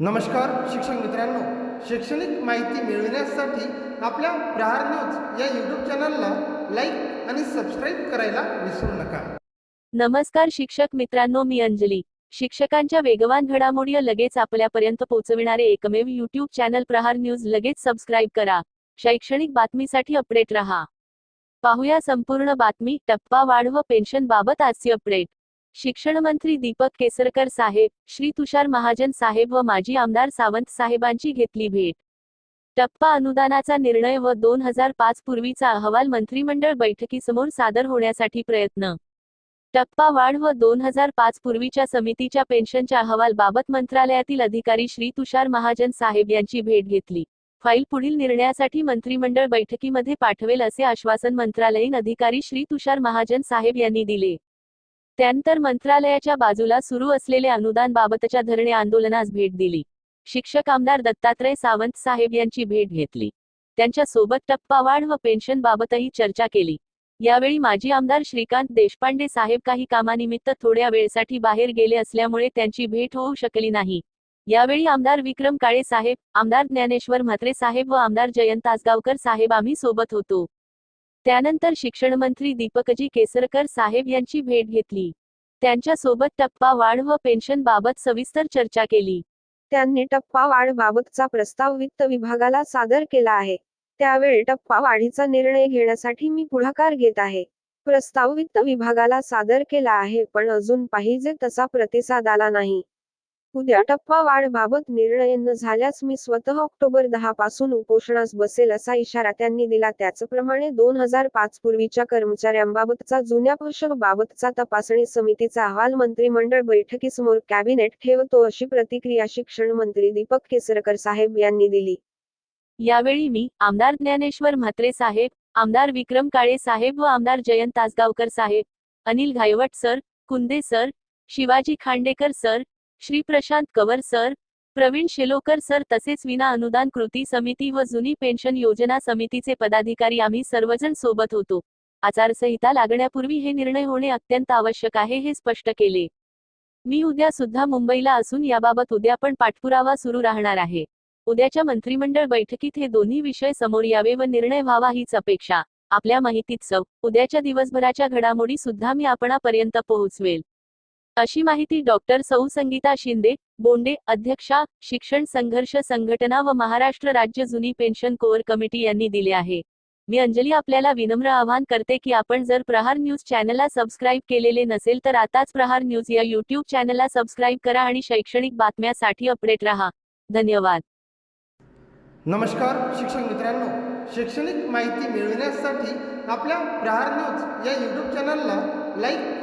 नमस्कार शिक्षक मित्रांनो. शैक्षणिक माहिती मिळविण्यासाठी आपल्या प्रहार न्यूज या यूट्यूब चॅनलला लाईक आणि सबस्क्राईब करायला विसरू नका. नमस्कार शिक्षक मित्रांनो मी अंजली. शिक्षकांच्या वेगवान घडामोडी लगेच आपल्यापर्यंत पोहोचविणारे एकमेव यूट्यूब चॅनल प्रहार न्यूज लगेच सबस्क्राईब करा. शैक्षणिक बातमीसाठी अपडेट रहा. पाहूया संपूर्ण बातमी टप्पा वाढ व पेन्शन बाबत आजची अपडेट शिक्षणमंत्री दीपक केसरकर साहेब श्री तुषार महाजन साहेब व माजी आमदार सावंत साहेबांची घेतली भेट. टप्पा अनुदानाचा निर्णय व दोन हजार पाच पूर्वीचा अहवाल मंत्रिमंडळ बैठकीसमोर सादर होण्यासाठी प्रयत्न. टप्पा वाढ व दोन हजार पाच पूर्वीच्या समितीच्या पेन्शनच्या अहवाल बाबत मंत्रालयातील अधिकारी श्री तुषार महाजन साहेब यांची भेट घेतली. फाईल पुढील निर्णयासाठी मंत्रिमंडळ बैठकीमध्ये पाठवेल असे आश्वासन मंत्रालयीन अधिकारी श्री तुषार महाजन साहेब यांनी दिले. त्यानंतर मंत्रालयाच्या बाजूला सुरू असलेले अनुदान बाबतच्या धरणे आंदोलनास भेट दिली. शिक्षक आमदार दत्तात्रय सावंत साहेब यांची भेट घेतली. त्यांच्यासोबत टप्पा वाढ व पेन्शन बाबतही चर्चा केली. यावेळी माजी आमदार श्रीकांत देशपांडे साहेब काही कामानिमित्त थोड्या वेळसाठी बाहेर गेले असल्यामुळे त्यांची भेट होऊ शकली नाही. यावेळी आमदार विक्रम काळे साहेब आमदार ज्ञानेश्वर म्हात्रे साहेब व आमदार जयंत आसगावकर साहेब आम्ही सोबत होतो. त्यानंतर शिक्षणमंत्री दीपकजी केसरकर साहेब यांची भेट घेतली. त्यांच्यासोबत टप्पा वाढ व पेन्शन बाबत सविस्तर चर्चा केली. त्यांनी टप्पा वाढ बाबतचा प्रस्ताव वित्त विभागाला सादर केला आहे. त्यावेळी टप्पा वाढीचा निर्णय घेण्यासाठी मी पुढाकार घेत आहे. प्रस्ताव वित्त विभागाला सादर केला आहे पण अजून पाहिजे तसा प्रतिसाद आला नाही. उद्या टप्पा वाढ बाबत निर्णय न झाल्यास मी स्वतः ऑक्टोबर दहा पासून उपोषणास बसेल असा इशारा त्यांनी दिला. त्याचप्रमाणे दोन हजार पाच पूर्वीच्या कर्मचाऱ्यांबाबतचा जुन्या पोषक बाबतचा तपासणी समितीचा अहवाल मंत्रिमंडळ बैठकीसमोर कॅबिनेट ठेवतो अशी प्रतिक्रिया शिक्षण मंत्री दीपक केसरकर साहेब यांनी दिली. यावेळी मी आमदार ज्ञानेश्वर म्हात्रे साहेब आमदार विक्रम काळे साहेब व आमदार जयंत आसगावकर साहेब Anil Ghaywat sir Kunde sir Shivaji Khandekar sir Shri Prashant Kavar sir Praveen Shelokar sir तसेच विना अनुदान कृती समिती व जुनी पेन्शन योजना समितीचे पदाधिकारी आम्ही सर्वजण सोबत होतो. आचारसंहिता लागण्यापूर्वी हे निर्णय होणे अत्यंत आवश्यक आहे हे स्पष्ट केले. मी उद्या सुद्धा मुंबईला असून याबाबत उद्या पण पाठपुरावा सुरू राहणार आहे. उद्याच्या मंत्रिमंडळ बैठकीत हे दोन्ही विषय समोर यावे व निर्णय व्हावा हीच अपेक्षा. आपल्या माहितीत सव उद्याच्या दिवसभराच्या घडामोडी सुद्धा मी आपणापर्यंत पोहोचवेल. अशी माहिती डॉक्टर सौ संगीता शिंदे बोंडे अध्यक्षा शिक्षण संघर्ष संघटना व महाराष्ट्र राज्य जुनी पेन्शन कोअर कमिटी यांनी दिली आहे. मी अंजली आपल्याला विनम्र आवाहन करते की आपण जर प्रहार न्यूज चॅनलला सबस्क्राईब केलेले नसेल तर आताच प्रहार न्यूज या युट्यूब चॅनलला सबस्क्राईब करा आणि शैक्षणिक बातम्यासाठी अपडेट रहा. धन्यवाद. नमस्कार शिक्षक मित्रांनो. शैक्षणिक माहिती मिळविण्यासाठी आपल्या प्रहार न्यूज या यूट्यूब चॅनलला लाईक